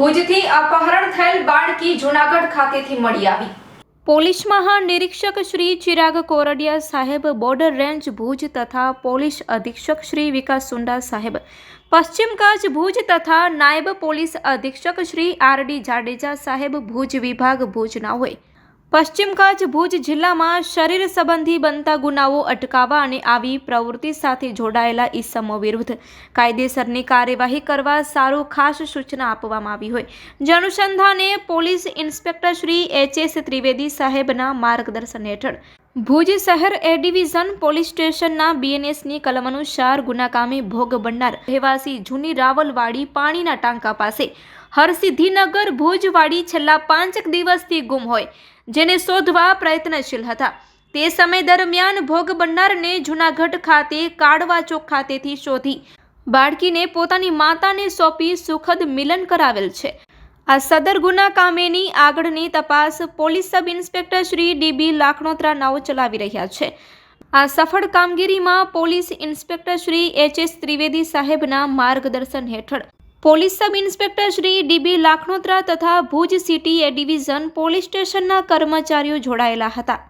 ભુજથી અપહરણ થયેલ બાળકી જૂનાગઢ ખાતેથી મળી આવી. પોલીસ મહાનિરીક્ષક શ્રી ચિરાગ કોરડિયા સાહેબ, બોર્ડર રેન્જ ભુજ તથા પોલીસ અધિક્ષક શ્રી વિકાસ સુંડા સાહેબ, પશ્ચિમ કચ્છ ભુજ તથા નાયબ પોલીસ અધિક્ષક શ્રી આર ડી જાડેજા સાહેબ, ભુજ વિભાગ ભુજના હોય. પશ્ચિમ કચ્છ ભુજ જિલ્લામાં શરીર સંબંધી બનતા ગુનાઓ અટકાવવા અને આવી પ્રવૃત્તિ સાથે જોડાયેલા ઈસમો વિરુદ્ધ કાયદેસરની કાર્યવાહી કરવા સારું ખાસ સૂચના આપવામાં આવી હોય. જે અનુસંધાને police inspector Shri H S Trivedi સાહેબના માર્ગદર્શન હેઠળ ભુજ શહેર એ ડિવિઝન પોલીસ સ્ટેશનના બીએનએસની કલમ અનુસાર ગુનાકામી ભોગ બનનાર રહેવાસી જૂની રાવલવાડી પાણીના ટાંકા પાસે. હરસિદ્ધિનગર ભુજવાડી છેલ્લા પાંચક દિવસથી ગુમ હોય, જેને શોધવા પ્રયત્નશીલ હતા. તે સમય દરમિયાન ભોગ બનનારને જૂનાગઢ ખાતે કાળવા ચોક ખાતેથી શોધી, બાળકીને પોતાની માતાને સોંપી સુખદ મિલન કરાવેલ છે. આ સદર ગુના કામેની આગળની તપાસ police sub inspector Shri D B Lakhanotra નાઓ ચલાવી રહ્યા છે. આ સફળ કામગીરીમાં police inspector Shri H S Trivedi સાહેબના માર્ગદર્શન હેઠળ police sub inspector Shri D B Lakhanotra તથા Bhuj city A division police સ્ટેશનના કર્મચારીઓ જોડાયેલા હતા.